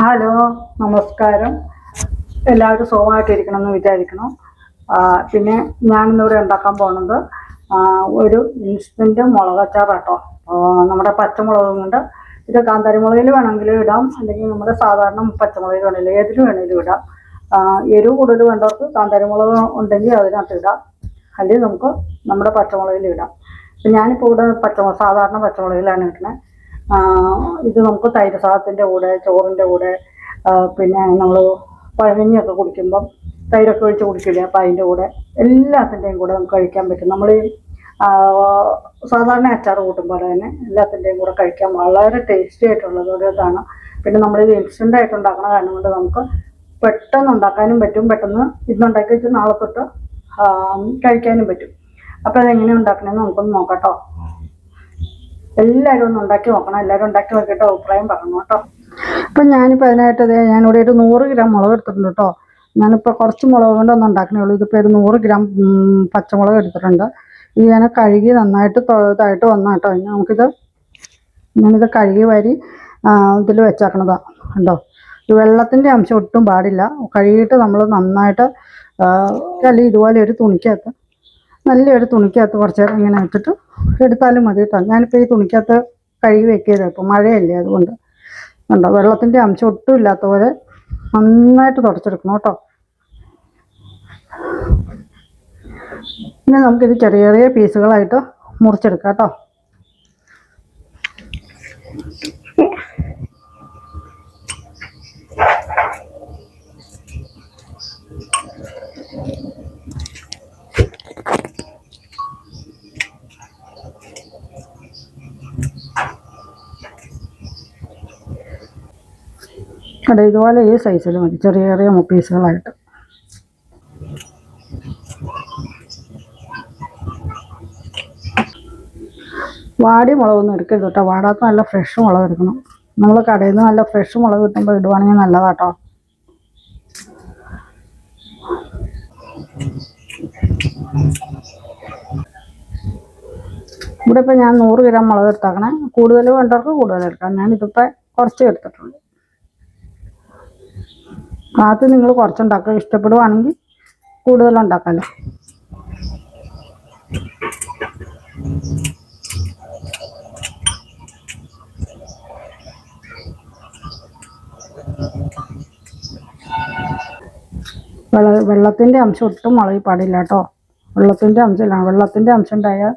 Hello നമസ്കാരം. എല്ലാവരും സുഖമായിട്ടിരിക്കണം എന്ന് വിചാരിക്കണം പിന്നെ ഞാനിന്നിവിടെ ഉണ്ടാക്കാൻ പോകുന്നത് ഒരു ഇൻസ്റ്റന്റ് അച്ചാർ കേട്ടോ നമ്മുടെ പച്ചമുളകും കൊണ്ട് ഇത് കാന്താരി മുളകിൽ വേണമെങ്കിലും ഇടാം. അല്ലെങ്കിൽ നമ്മുടെ സാധാരണ പച്ചമുളകിൽ വേണമെങ്കിലും ഏതിലും വേണമെങ്കിലും ഇടാം. എരിവ് കൂടുതൽ വേണ്ടവർക്ക് കാന്താരി മുളക് ഉണ്ടെങ്കിൽ അതിനകത്ത് ഇടാം. അല്ലെങ്കിൽ നമുക്ക് നമ്മുടെ പച്ചമുളകിൽ ഇടാം. ഞാനിപ്പോൾ ഇവിടെ പച്ചമുളക് സാധാരണ പച്ചമുളകിലാണ് ഇടുന്നത് ഇത് നമുക്ക് തൈര് സാദത്തിന്റെ കൂടെ ചോറിന്റെ കൂടെ പിന്നെ നമ്മൾ പഴഞ്ഞൊക്കെ കുടിക്കുമ്പം തൈരൊക്കെ ഒഴിച്ച് കുടിക്കില്ലേ അപ്പം അതിന്റെ കൂടെ എല്ലാത്തിന്റെയും കൂടെ നമുക്ക് കഴിക്കാൻ പറ്റും. നമ്മൾ സാധാരണ അച്ചാർ കൂട്ടുമ്പോൾ തന്നെ എല്ലാത്തിന്റെയും കൂടെ കഴിക്കാൻ വളരെ ടേസ്റ്റി ആയിട്ടുള്ളത് ഒരു ഇതാണ്. പിന്നെ നമ്മളിത് ഇൻസ്റ്റന്റ് ആയിട്ട് ഉണ്ടാക്കുന്ന കാരണം കൊണ്ട് നമുക്ക് പെട്ടെന്ന് ഉണ്ടാക്കാനും പറ്റും. പെട്ടെന്ന് ഇന്നുണ്ടാക്കി വെച്ച് നാളെ തൊട്ട് കഴിക്കാനും പറ്റും. അപ്പോൾ അതെങ്ങനെ ഉണ്ടാക്കണമെന്ന് നമുക്കൊന്ന് നോക്കാം കേട്ടോ എല്ലാവരും ഒന്ന് ഉണ്ടാക്കി നോക്കണം എല്ലാവരും ഉണ്ടാക്കി നോക്കിയിട്ട് അഭിപ്രായം പറഞ്ഞു കേട്ടോ. അപ്പം ഞാനിപ്പോൾ അതിനായിട്ട് ദേ ഞാനിവിടെ ഒരു നൂറ് ഗ്രാം മുളക് എടുത്തിട്ടുണ്ട് കേട്ടോ. ഞാനിപ്പോൾ കുറച്ച് മുളക് കൊണ്ടൊന്നും ഉണ്ടാക്കണേ ഉള്ളൂ. ഇതിപ്പോൾ ഒരു നൂറ് ഗ്രാം പച്ചമുളക് എടുത്തിട്ടുണ്ട്. ഇത് ഞാൻ കഴുകി നന്നായിട്ട് തൊഴുതായിട്ട് വന്ന കേട്ടോ. നമുക്കിത് ഞാനിത് കഴുകി വരി ഇതിൽ വെച്ചേക്കണതാണ് കണ്ടോ. ഈ വെള്ളത്തിന്റെ അംശം ഒട്ടും പാടില്ല. കഴുകിയിട്ട് നമ്മൾ നന്നായിട്ട് അല്ലെങ്കിൽ ഇതുപോലെ ഒരു തുണിക്കകത്ത് നല്ലൊരു തുണിക്കകത്ത് കുറച്ച് നേരം ഇങ്ങനെ വെച്ചിട്ട് എടുത്താലും മതി കേട്ടോ. ഞാനിപ്പോൾ ഈ തുണിക്കകത്ത് കഴുകി വെക്കിയത് ഇപ്പോൾ മഴയല്ലേ അതുകൊണ്ട്. കണ്ടോ? വെള്ളത്തിന്റെ അംശം ഒട്ടും ഇല്ലാത്ത പോലെ നന്നായിട്ട് തുടച്ചെടുക്കണം കേട്ടോ. പിന്നെ നമുക്കിത് ചെറിയ ചെറിയ പീസുകളായിട്ട് മുറിച്ചെടുക്കാം കേട്ടോ. അതെ ഇതുപോലെ ഈ സൈസിൽ മതി. ചെറിയ ചെറിയ പീസുകളായിട്ട് വാടി മുളകൊന്നും എടുക്കരുത് കേട്ടോ. വാടാത്ത നല്ല ഫ്രഷ് മുളക് എടുക്കണം. നമ്മൾ കടയിൽ നിന്ന് നല്ല ഫ്രഷ് മുളക് കിട്ടുമ്പോൾ ഇടുവാണെങ്കിൽ നല്ലതാട്ടോ. ഇവിടെ ഇപ്പം ഞാൻ നൂറ് ഗ്രാം മുളക് എടുത്താക്കണേ. കൂടുതൽ വേണ്ടവർക്ക് കൂടുതൽ എടുക്കാം. ഞാൻ കുറച്ച് എടുത്തിട്ടുള്ളൂ ആദ്യം നിങ്ങൾ കുറച്ചുണ്ടാക്കുക. ഇഷ്ടപ്പെടുവാണെങ്കിൽ കൂടുതൽ ഉണ്ടാക്കാമല്ലോ വെള്ള വെള്ളത്തിന്റെ അംശം ഒട്ടും മുളകി പാടില്ല കേട്ടോ. വെള്ളത്തിന്റെ അംശമില്ല. വെള്ളത്തിന്റെ അംശം ഉണ്ടായാൽ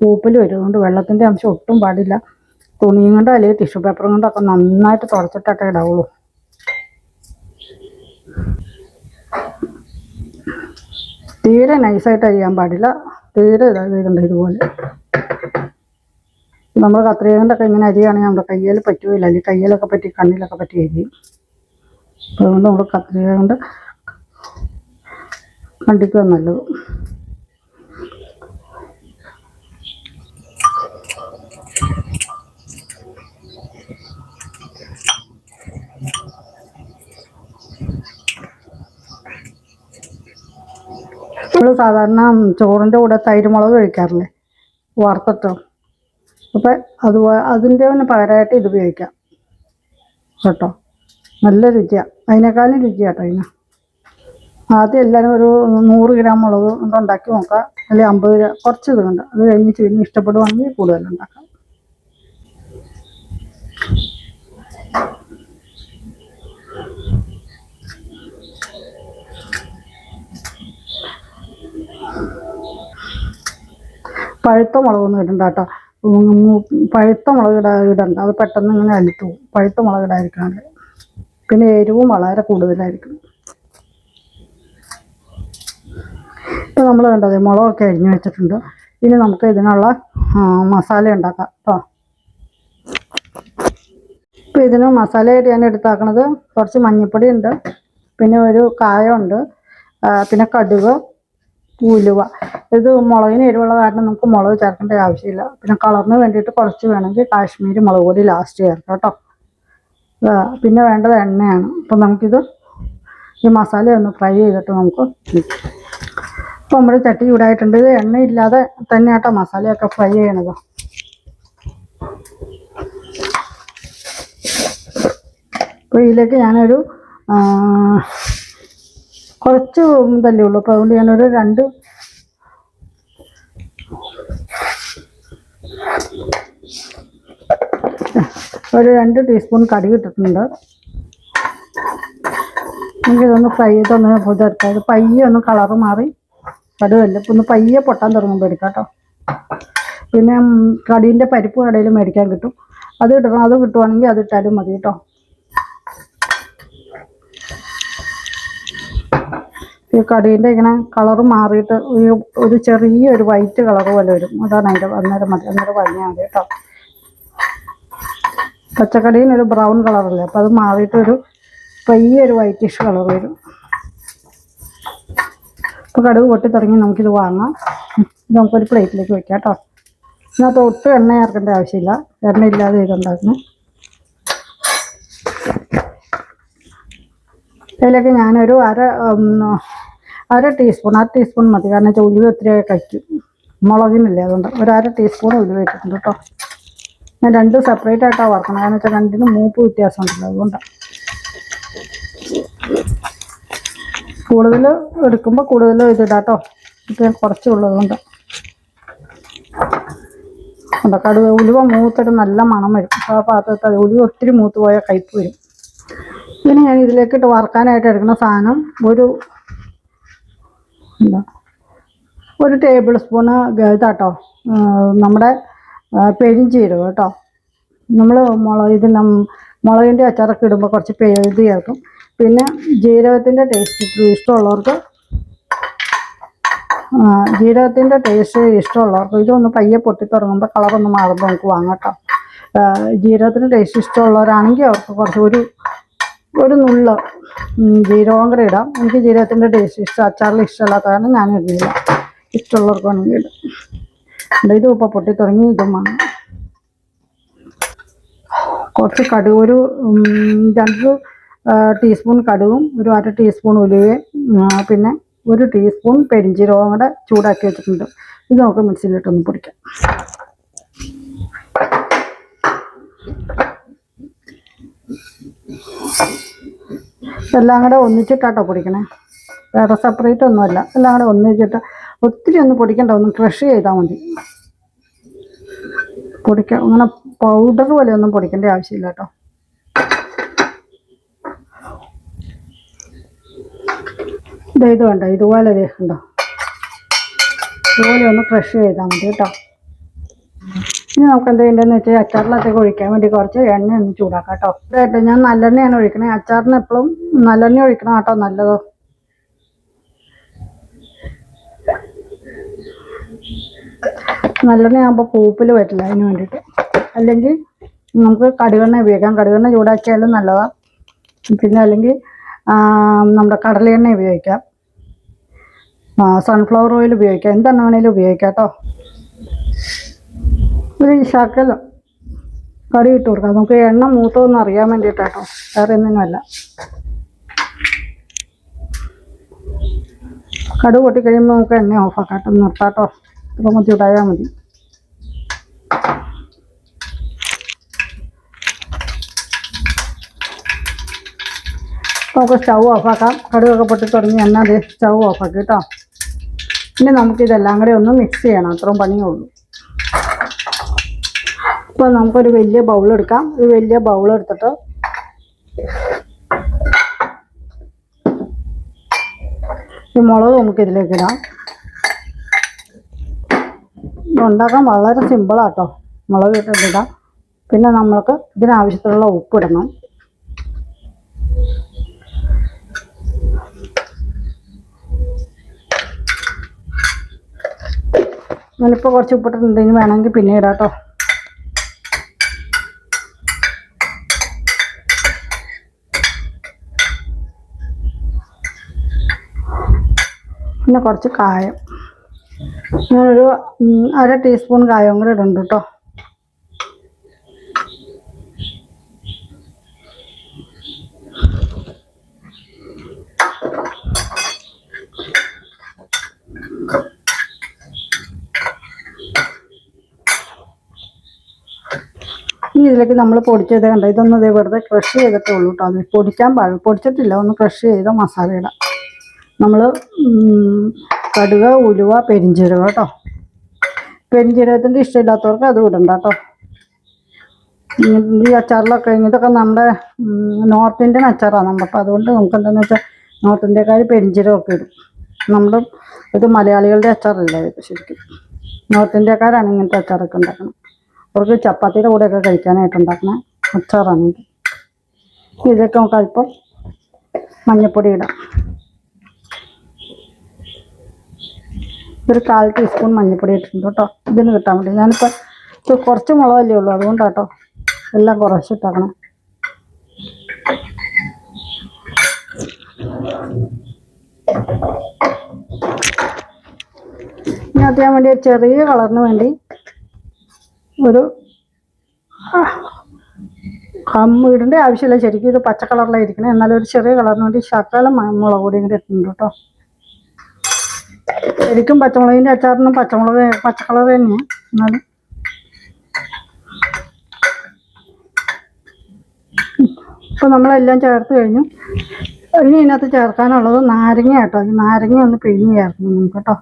പൂപ്പിൽ വരും വെള്ളത്തിന്റെ അംശം ഒട്ടും പാടില്ല. തുണിയും കൊണ്ടോ അല്ലെങ്കിൽ ടിഷ്യൂ പേപ്പറും കൊണ്ടോ ഒക്കെ നന്നായിട്ട് തുടച്ചിട്ടൊക്കെ ഇടാവുള്ളൂ. തീരെ നൈസായിട്ട് അരിയാൻ പാടില്ല. തീരെ ഇതായിട്ടുണ്ട് ഇതുപോലെ. നമ്മൾ കത്രിക കൊണ്ടൊക്കെ ഇങ്ങനെ അരിയാണെങ്കിൽ നമ്മുടെ കയ്യിൽ പറ്റുകയില്ല അല്ലെങ്കിൽ കയ്യിലൊക്കെ പറ്റി കണ്ണിലൊക്കെ പറ്റി അരിയും. അതുകൊണ്ട് നമ്മൾ കത്രിക കൊണ്ട് കണ്ടിക്കുക നല്ലത്. നമ്മൾ സാധാരണ ചോറിന്റെ കൂടെ തൈര് മുളക് കഴിക്കാറില്ലേ? വറുത്തിട്ടോ. അപ്പം അത് അതിന്റെ തന്നെ പകരമായിട്ട് ഇത് ഉപയോഗിക്കാം. കേട്ടോ? നല്ല രുചിയാണ് അതിനേക്കാളും രുചിയാട്ടോ ഇതിന് ആദ്യം എല്ലാവരും ഒരു നൂറ് ഗ്രാം മുളക് കൊണ്ട് ഉണ്ടാക്കി നോക്കാം. അല്ലെങ്കിൽ അമ്പത് ഗ്രാം കുറച്ച് ഇത് കൊണ്ട്. അത് കഴിഞ്ഞിട്ട് പിന്നെ ഇഷ്ടപ്പെടുവാണെങ്കിൽ കൂടുതൽ ഉണ്ടാക്കാം. പഴുത്ത മുളകൊന്നും ഇടണ്ട കേട്ടോ. പഴുത്ത മുളക് ഇട ഇടണ്ട. അത് പെട്ടെന്ന് ഇങ്ങനെ അലുത്തു പോകും. പഴുത്ത മുളക് ഇടാതിരിക്കണം പിന്നെ എരിവും വളരെ കൂടുതലായിരിക്കും. ഇപ്പം നമ്മൾ കണ്ടത് മുളകൊക്കെ അരിഞ്ഞു വെച്ചിട്ടുണ്ട്. ഇനി നമുക്ക് ഇതിനുള്ള മസാല ഉണ്ടാക്കാം കേട്ടോ. ഇപ്പം ഇതിന് മസാലയായിട്ട് ഞാൻ എടുത്താക്കണത് കുറച്ച് മഞ്ഞൾപ്പൊടി ഉണ്ട് പിന്നെ ഒരു കായമുണ്ട് പിന്നെ കടുക്. ഉലുവ. ഇത് മുളകിന് എരിവുള്ള കാരണം നമുക്ക് മുളക് ചേർക്കേണ്ട ആവശ്യമില്ല. പിന്നെ കളറിന് വേണ്ടിയിട്ട് കുറച്ച് വേണമെങ്കിൽ കാശ്മീരി മുളക് പൊടി ലാസ്റ്റ് ചേർക്കാം കേട്ടോ. പിന്നെ വേണ്ടത് എണ്ണയാണ്. അപ്പം നമുക്കിത് ഈ മസാല ഒന്ന് ഫ്രൈ ചെയ്തിട്ട് നമുക്ക് അപ്പോൾ നമ്മുടെ ചട്ടി ചൂടായിട്ടുണ്ട്. ഇത് എണ്ണയില്ലാതെ തന്നെ കേട്ടോ മസാലയൊക്കെ ഫ്രൈ ചെയ്യണത്. അപ്പോൾ ഇതിലേക്ക് ഞാനൊരു കുറച്ച് ഇതല്ലേ ഉള്ളൂ. അപ്പോൾ അതുകൊണ്ട് ഞാനൊരു രണ്ട് ഒരു രണ്ട് ടീസ്പൂൺ കടി ഇട്ടിട്ടുണ്ട്. എനിക്കിതൊന്ന് ഫ്രൈ ചെയ്തൊന്ന് ഇത് പയ്യെ ഒന്ന് കളറ് മാറി കടുവല്ല ഇപ്പം ഒന്ന് പയ്യെ പൊട്ടാൻ തുടങ്ങുമ്പോൾ എടുക്കാം കേട്ടോ. പിന്നെ കടീന്റെ പരിപ്പ് കടയിൽ മേടിക്കാൻ കിട്ടും. അത് ഇടണം. അത് കിട്ടുവാണെങ്കിൽ അത് ഇട്ടാലും മതി കേട്ടോ. ഈ കടീന്റെ ഇങ്ങനെ കളറ് മാറിയിട്ട് ഈ ഒരു ചെറിയൊരു വൈറ്റ് കളർ പോലെ വരും. അതാണ് അതിന്റെ അന്നേരം മതി. അന്നേരം പറഞ്ഞാൽ മതി കേട്ടോ. പച്ചക്കടീന് ഒരു ബ്രൗൺ കളറല്ലേ അപ്പം അത് മാറിയിട്ടൊരു പയ്യെ ഒരു വൈറ്റിഷ് കളർ വരും. ഇപ്പോൾ കടുക് പൊട്ടി തുടങ്ങി നമുക്കിത് വാങ്ങാം. ഇത് നമുക്കൊരു പ്ലേറ്റിലേക്ക് വെക്കാം കേട്ടോ. ഇതിനകത്ത് ഒട്ടും എണ്ണ ചേർക്കേണ്ട ആവശ്യമില്ല. എണ്ണ ഇല്ലാതെ ഇതുണ്ടാക്കുന്നു. അതിലേക്ക് ഞാനൊരു അര അര ടീസ്പൂൺ അര ടീസ്പൂൺ മതി. കാരണം വെച്ചാൽ ഉലുവ ഒത്തിരി കഴിക്കും. മുളകിനില്ലേ അതുകൊണ്ട്. ഒരു അര ടീസ്പൂൺ ഉലുവ ഇട്ടിട്ടുണ്ട് കേട്ടോ ഞാൻ രണ്ട് സെപ്പറേറ്റ് ആയിട്ടാണ് വറക്കണം. കാരണം വെച്ചാൽ രണ്ടിനും മൂപ്പ് വ്യത്യാസം ഉണ്ടല്ലോ അതുകൊണ്ടാണ് കൂടുതൽ എടുക്കുമ്പോൾ കൂടുതൽ ഇതിടാം കേട്ടോ ഇപ്പം ഞാൻ കുറച്ചേ ഉള്ളതുകൊണ്ട് ഉണ്ട് കടുവ ഉലുവ മൂത്തിട്ട് നല്ല മണം വരും. ആ പാത്രത്തിൽ ഉലുവ ഒത്തിരി മൂത്ത് പോയാൽ കയ്പ് വരും. ഇനി ഞാൻ ഇതിലേക്കിട്ട് വറക്കാനായിട്ട് എടുക്കുന്ന സാധനം ഒരു ഒരു ടേബിൾ സ്പൂണ് ഇതാട്ടോ നമ്മുടെ പെരിഞ്ചീരകം കേട്ടോ നമ്മൾ മുളക് ഇത് മുളകിന്റെ അച്ചാറൊക്കെ ഇടുമ്പോൾ കുറച്ച് ഇത് ചേർക്കും. പിന്നെ ജീരകത്തിന്റെ ടേസ്റ്റ് ഇഷ്ടമുള്ളവർക്ക് ജീരകത്തിന്റെ ടേസ്റ്റ് ഇഷ്ടമുള്ളവർക്ക് ഇതൊന്ന് പയ്യെ പൊട്ടി തുടങ്ങുമ്പോൾ കളറൊന്ന് മാറുമ്പോൾ നമുക്ക് വാങ്ങട്ടോ ജീരകത്തിന്റെ ടേസ്റ്റ് ഇഷ്ടമുള്ളവരാണെങ്കിൽ അവർക്ക് കുറച്ച് ഒരു ഒരു നുള്ള ജീരകം കൂടെ ഇടാം. എനിക്ക് ജീരകത്തിന്റെ ടേസ്റ്റ് ഇഷ്ടം. അച്ചാറിൽ ഇഷ്ടമല്ലാത്ത കാരണം ഞാൻ ഇടുന്നില്ല ഇഷ്ടമുള്ളവർക്ക് വേണമെങ്കിൽ ഇടും. ഇത് ഉപ്പ പൊട്ടി തുടങ്ങി. ഇതും വേണം കുറച്ച് കടുക് ഒരു രണ്ട് ടീസ്പൂൺ കടുകും ഒരു അര ടീസ്പൂൺ ഉലുവയും പിന്നെ ഒരു ടീസ്പൂൺ പെരിഞ്ചീരകവും കൂടെ ചൂടാക്കി വെച്ചിട്ടുണ്ട്. ഇത് നമുക്ക് മിക്സിയിലിട്ടൊന്ന് പൊടിക്കാം. എല്ലാം കൂടെ ഒന്നിച്ചിട്ടാട്ടോ പൊടിക്കണേ. വേറെ സെപ്പറേറ്റ് ഒന്നുമല്ല. എല്ലാം കൂടെ ഒന്നിച്ചിട്ട് ഒത്തിരി ഒന്ന് പൊടിക്കണ്ട. ഒന്ന് ക്രഷ് ചെയ്താൽ മതി. പൊടിക്ക അങ്ങനെ പൗഡർ പോലെ ഒന്നും പൊടിക്കേണ്ട ആവശ്യമില്ല കേട്ടോ. ഇത് വേണ്ട ഇതുപോലെ ഉണ്ടോ ഇതുപോലെ ഒന്ന് ക്രഷ് ചെയ്താൽ മതി കേട്ടോ. ഇനി നമുക്ക് എന്താ ചെയ്യേണ്ടതെന്ന് വെച്ചാൽ അച്ചാറിലൊക്കെ ഒഴിക്കാൻ വേണ്ടി കുറച്ച് എണ്ണ ഒന്ന് ചൂടാക്കാം കേട്ടോ ഇതായിട്ട് ഞാൻ നല്ലെണ്ണയാണ് ഒഴിക്കണേ. അച്ചാറിന് എപ്പോഴും നല്ലെണ്ണ ഒഴിക്കണം കേട്ടോ നല്ലതോ? നല്ലെണ്ണ ആകുമ്പോൾ പൂപ്പിൽ പറ്റില്ല അതിന് വേണ്ടിയിട്ട്. അല്ലെങ്കിൽ നമുക്ക് കടുകെണ്ണ ഉപയോഗിക്കാം. കടുകെണ്ണ ചൂടാക്കിയാലും നല്ലതാണ് പിന്നെ അല്ലെങ്കിൽ നമ്മുടെ കടലെണ്ണ ഉപയോഗിക്കാം. സൺഫ്ലവർ ഓയിൽ ഉപയോഗിക്കാം. എന്തെണ്ണ വേണേലും ഉപയോഗിക്കാം കേട്ടോ. ഒരു ശകലം കറി ഇട്ട് കൊടുക്കാം. നമുക്ക് എണ്ണ മൂത്തോന്ന് അറിയാൻ വേണ്ടിയിട്ടാട്ടോ വേറെ ഒന്നിനുമല്ല കടു പൊട്ടിക്കഴിയുമ്പോൾ നമുക്ക് എണ്ണ ഓഫാക്കാം കേട്ടോ നിർത്താട്ടോ. ഇപ്പം മതി ഇടായാൽ മതി. നമുക്ക് സ്റ്റൗ ഓഫാക്കാം കടുകൊക്കെ പൊട്ടി തുടങ്ങി എണ്ണ അതെ സ്റ്റൗ ഓഫാക്കി കേട്ടോ ഇനി നമുക്കിതെല്ലാം കൂടെ ഒന്ന് മിക്സ് ചെയ്യണം. അത്രയും പണിയേ ഉള്ളൂ. ഇപ്പോൾ നമുക്കൊരു വലിയ ബൗൾ എടുക്കാം. ഒരു വലിയ ബൗൾ എടുത്തിട്ട് ഈ മുളക് നമുക്ക് ഇതിലേക്ക് ഇടാം. ഉണ്ടാക്കാൻ വളരെ സിമ്പിളാട്ടോ മുളക് ഇട്ടിട്ടിടാം പിന്നെ നമ്മൾക്ക് ഇതിനാവശ്യത്തിനുള്ള ഇടണം. ഞാനിപ്പോൾ കുറച്ച് ഉപ്പിട്ടിട്ടുണ്ട്. ഇനി വേണമെങ്കിൽ പിന്നെ ഇടാം കേട്ടോ പിന്നെ കുറച്ച് കായം. ഞാനൊരു അര ടീസ്പൂൺ കായം കൂടെ ഇടുന്നുണ്ട് കേട്ടോ ഇനി ഇതിലേക്ക് നമ്മൾ പൊടിച്ചത് കണ്ട? ഇതൊന്നും ഇതേ വെറുതെ ക്രഷ് ചെയ്തിട്ടേ ഉള്ളൂ കേട്ടോ അത് പൊടിക്കാൻ പാടില്ല. പൊടിച്ചിട്ടില്ല. ഒന്ന് ക്രഷ് ചെയ്ത മസാല ഇടാം. നമ്മൾ കടുക ഉലുവ പെരിഞ്ചീരകം കേട്ടോ. പെരിഞ്ചീരകത്തിന്റെ ഇഷ്ടമില്ലാത്തവർക്ക് അത് ഇടണ്ട കേട്ടോ. ഈ അച്ചാറിലൊക്കെ ഇതൊക്കെ നമ്മുടെ നോർത്ത് ഇന്ത്യൻ അച്ചാറാണ്. അപ്പോൾ അതുകൊണ്ട് നമുക്ക് എന്താണെന്ന് വെച്ചാൽ നോർത്ത് ഇന്ത്യക്കാർ പെരിഞ്ചീരകമൊക്കെ ഇടും. നമ്മൾ ഇത് മലയാളികളുടെ അച്ചാറല്ല ഇത് ശരിക്കും. നോർത്ത് ഇന്ത്യക്കാരാണ് ഇങ്ങനത്തെ അച്ചാറൊക്കെ ഉണ്ടാക്കണം അവർക്ക് ചപ്പാത്തിയുടെ കൂടെയൊക്കെ കഴിക്കാനായിട്ട് ഉണ്ടാക്കുന്ന അച്ചാറാണ് ഇത്. ഇതിലേക്ക് നമുക്ക് അല്പം മഞ്ഞൾപ്പൊടി ഇടാം. ഒരു കാൽ ടീസ്പൂൺ മഞ്ഞൾപ്പൊടി ഇട്ടിട്ടുണ്ട് കേട്ടോ. ഇതിന് കിട്ടാൻ വേണ്ടി. ഞാനിപ്പോൾ കുറച്ച് മുളകല്ലേ ഉള്ളൂ. അതുകൊണ്ടാണ് അതുകൊണ്ടാട്ടോ എല്ലാം കുറച്ച് ഇട്ടാക്കണം. ഇതിനകത്ത് ഞാൻ വേണ്ടി ഒരു ചെറിയ കളറിന് വേണ്ടി ഒരു ഇടേണ്ട ആവശ്യമില്ല. ശരിക്കും ഇത് പച്ച കളറിലായിരിക്കണം എന്നാലും ഒരു ചെറിയ കളറിന് വേണ്ടി ശകലം മുളക് പൊടിയും കൂടി ഇട്ടിട്ടുണ്ട് കേട്ടോ. ശരിക്കും പച്ചമുളകിന്റെ അച്ചാറിനും പച്ചമുളക് പച്ചക്കളർ കളർ തന്നെയാണ് എന്നാലും. ഇപ്പം നമ്മളെല്ലാം ചേർത്ത് കഴിഞ്ഞു. ഇനി ഇതിനകത്ത് ചേർക്കാനുള്ളത് നാരങ്ങ കേട്ടോ. നാരങ്ങ ഒന്ന് പിഴിഞ്ഞ് ചേർക്കണം നമുക്ക് കേട്ടോ.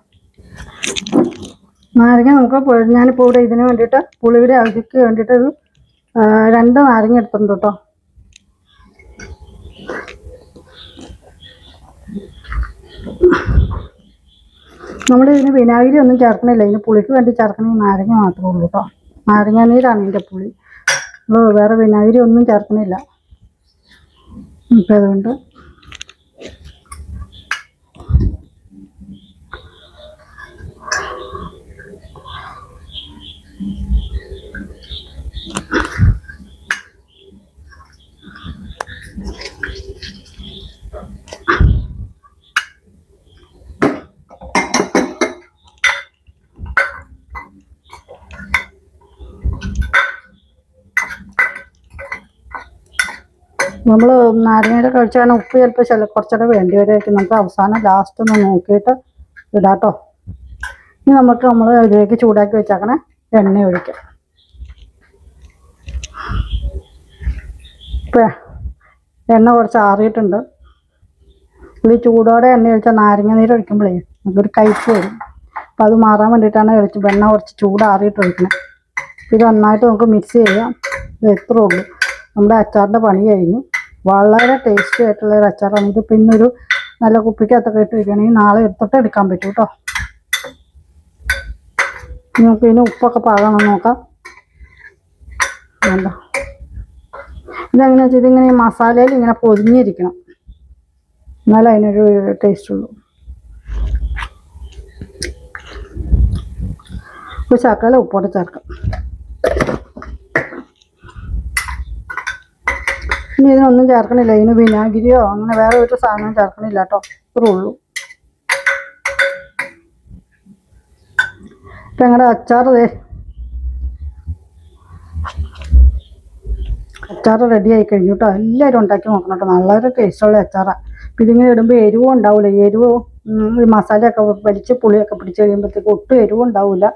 നാരങ്ങ നമുക്ക് ഞാനിപ്പോ ഇവിടെ ഇതിന് വേണ്ടിയിട്ട് പുളിയുടെ ആവശ്യക്ക് വേണ്ടിയിട്ട് ഒരു രണ്ട് നാരങ്ങ എടുത്തിട്ടുണ്ട് കേട്ടോ. നമ്മൾ ഇതിന് വിനാഗിരി ഒന്നും ചേർക്കണില്ല. ഇതിന് പുളിക്ക് വേണ്ടി ചേർക്കണ ഈ നാരങ്ങ മാത്രമേ ഉള്ളൂ കേട്ടോ നാരങ്ങ നീരാണ് ഇതിന്റെ പുളി. വേറെ വിനാഗിരി ഒന്നും ചേർക്കണില്ല. ഇപ്പം അതുകൊണ്ട് നമ്മൾ നാരങ്ങയുടെ കഴിച്ചാൽ ഉപ്പ് ചിലപ്പോൾ ചില കുറച്ചുകൂടെ വേണ്ടി വരുമായിരിക്കും നമുക്ക് അവസാനം ലാസ്റ്റ് ഒന്ന് നോക്കിയിട്ട് ഇടാട്ടോ. ഇനി നമുക്ക് നമ്മൾ ഇതിലേക്ക് ചൂടാക്കി വെച്ചേക്കണേ എണ്ണ ഒഴിക്കാം. ഇപ്പം എണ്ണ കുറച്ച് ആറിയിട്ടുണ്ട്. ഇത് ചൂടോടെ എണ്ണ ഒഴിച്ചാൽ നാരങ്ങ നീര് ഒഴിക്കുമ്പോഴേ നമുക്കൊരു കൈപ്പ് വരും. അപ്പം അത് മാറാൻ വേണ്ടിയിട്ടാണ് ഒഴിച്ച് വെണ്ണ കുറച്ച് ചൂടാറിയിട്ട് ഒഴിക്കണേ. ഇത് നന്നായിട്ട് നമുക്ക് മിക്സ് ചെയ്യാം. ഇത് എത്ര ഉള്ളൂ? നമ്മുടെ അച്ചാറിന്റെ പണി കഴിഞ്ഞു. വളരെ ടേസ്റ്റി ആയിട്ടുള്ള ഒരു അച്ചാറാണ്. ഇത് പിന്നെ ഒരു നല്ല കുപ്പിക്കകത്തൊക്കെ ഇട്ട് വയ്ക്കുകയാണെങ്കിൽ നാളെ എടുത്തിട്ട് എടുക്കാൻ പറ്റും കേട്ടോ. നമുക്ക് ഇതിന് ഉപ്പൊക്കെ പാകണം നോക്കാം. വേണ്ട. ഇതെങ്ങനെയാണെന്ന് വെച്ചാൽ ഇതിങ്ങനെ മസാലയിൽ ഇങ്ങനെ പൊതിഞ്ഞിരിക്കണം. എന്നാലേ അതിനൊരു ടേസ്റ്റ് ഉള്ളൂ. ഇപ്പോൾ ശകല ഉപ്പോടെ ചേർക്കാം. ഇനി ഇതിനൊന്നും ചേർക്കണില്ല. ഇതിന് വിനാഗിരിയോ അങ്ങനെ വേറെ ഒരു സാധനം ചേർക്കണില്ല കേട്ടോ. ഇത്രേ ഉള്ളൂ. ഇപ്പം ഞങ്ങളുടെ അച്ചാറ് ദേ. അച്ചാർ റെഡി ആയി കഴിഞ്ഞു കേട്ടോ. എല്ലാവരും ഉണ്ടാക്കി നോക്കണം കേട്ടോ. നല്ലൊരു ടേസ്റ്റുള്ള അച്ചാറാണ് അപ്പം ഇതിങ്ങനെ ഇടുമ്പോൾ എരിവും ഉണ്ടാവില്ല എരിവ് ഒരു മസാലയൊക്കെ വലിച്ച് പുളിയൊക്കെ പിടിച്ച് കഴിയുമ്പോഴത്തേക്ക് ഒട്ടും എരിവും ഉണ്ടാവില്ല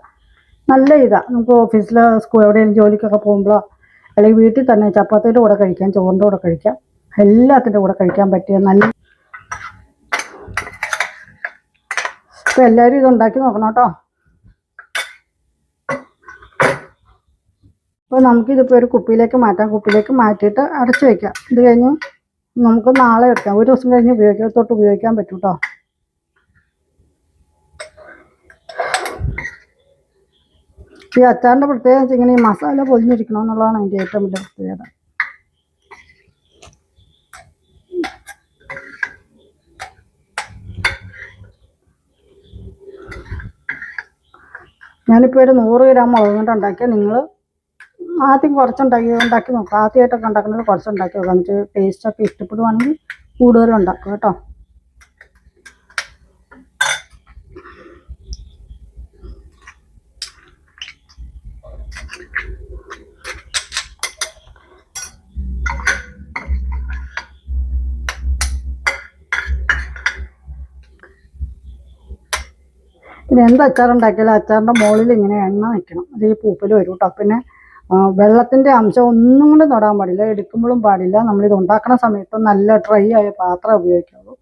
നല്ല ഇതാണ് നമുക്ക് ഓഫീസിലോ സ്കൂൾ എവിടെയെങ്കിലും ജോലിക്കൊക്കെ പോകുമ്പോഴോ അല്ലെങ്കിൽ വീട്ടിൽ തന്നെ ചപ്പാത്തിയുടെ കൂടെ കഴിക്കാം ചോറിന്റെ കൂടെ കഴിക്കാം എല്ലാത്തിന്റെ കൂടെ കഴിക്കാൻ പറ്റിയ നല്ല ഇപ്പം എല്ലാവരും ഇത് ഉണ്ടാക്കി നോക്കണം കേട്ടോ. അപ്പോൾ നമുക്കിതിപ്പോൾ ഒരു കുപ്പിയിലേക്ക് മാറ്റാം. കുപ്പിയിലേക്ക് മാറ്റിയിട്ട് അടച്ചു വയ്ക്കാം ഇത് കഴിഞ്ഞ് നമുക്ക് നാളെ എടുക്കാം. ഒരു ദിവസം കഴിഞ്ഞ് ഉപയോഗിക്കാം. തൊട്ട് ഉപയോഗിക്കാൻ പറ്റും കേട്ടോ. ഈ അച്ചാറിന്റെ പ്രത്യേകത ഇങ്ങനെ ഈ മസാല പൊതിഞ്ഞിരിക്കണം എന്നുള്ളതാണ് അതിന്റെ ഏറ്റവും വലിയ പ്രത്യേകത. ഞാനിപ്പോൾ ഒരു നൂറ് ഗ്രാം മുളക് കൊണ്ട് ഉണ്ടാക്കിയാൽ നിങ്ങൾ ആദ്യം കുറച്ചുണ്ടാക്കി ഉണ്ടാക്കി നോക്കുക ആദ്യമായിട്ടൊക്കെ ഉണ്ടാക്കുന്നത് കുറച്ചുണ്ടാക്കി നോക്കുക എന്നിട്ട് ടേസ്റ്റൊക്കെ ഇഷ്ടപ്പെടുവാണെങ്കിൽ കൂടുതലും ഉണ്ടാക്കുക കേട്ടോ. പിന്നെ എന്ത് അച്ചാർ ഉണ്ടാക്കിയാലും അച്ചാറിന്റെ മുകളിൽ ഇങ്ങനെ എണ്ണ വയ്ക്കണം അത് ഈ പൂപ്പൽ വരും കേട്ടോ പിന്നെ വെള്ളത്തിന്റെ അംശം ഒന്നും കൂടെ തൊടാൻ പാടില്ല. എടുക്കുമ്പോഴും പാടില്ല. നമ്മളിത് ഉണ്ടാക്കുന്ന സമയത്ത് നല്ല ഡ്രൈ ആയ പാത്രം ഉപയോഗിക്കുള്ളൂ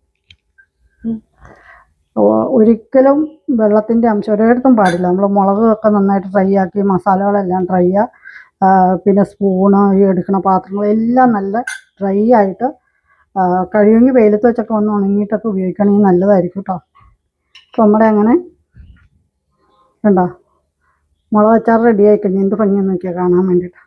ഒരിക്കലും വെള്ളത്തിന്റെ അംശം ഒരിടത്തും പാടില്ല. നമ്മൾ മുളകൊക്കെ നന്നായിട്ട് ഡ്രൈ ആക്കി മസാലകളെല്ലാം ഡ്രൈ പിന്നെ സ്പൂണ് ഈ എടുക്കുന്ന പാത്രങ്ങളെല്ലാം നല്ല ഡ്രൈ ആയിട്ട് കഴിയുമെങ്കിൽ വെയിലത്ത് വെച്ചൊക്കെ ഒന്ന് ഉണങ്ങിയിട്ടൊക്കെ ഉപയോഗിക്കുകയാണെങ്കിൽ നല്ലതായിരിക്കും കേട്ടോ അപ്പോൾ നമ്മുടെ അങ്ങനെ കണ്ടോ? മുളക് അച്ചാർ റെഡി ആയി കഴിഞ്ഞ് എന്ത് ഭംഗിയെന്ന് നോക്കിയാൽ കാണാൻ വേണ്ടിയിട്ട്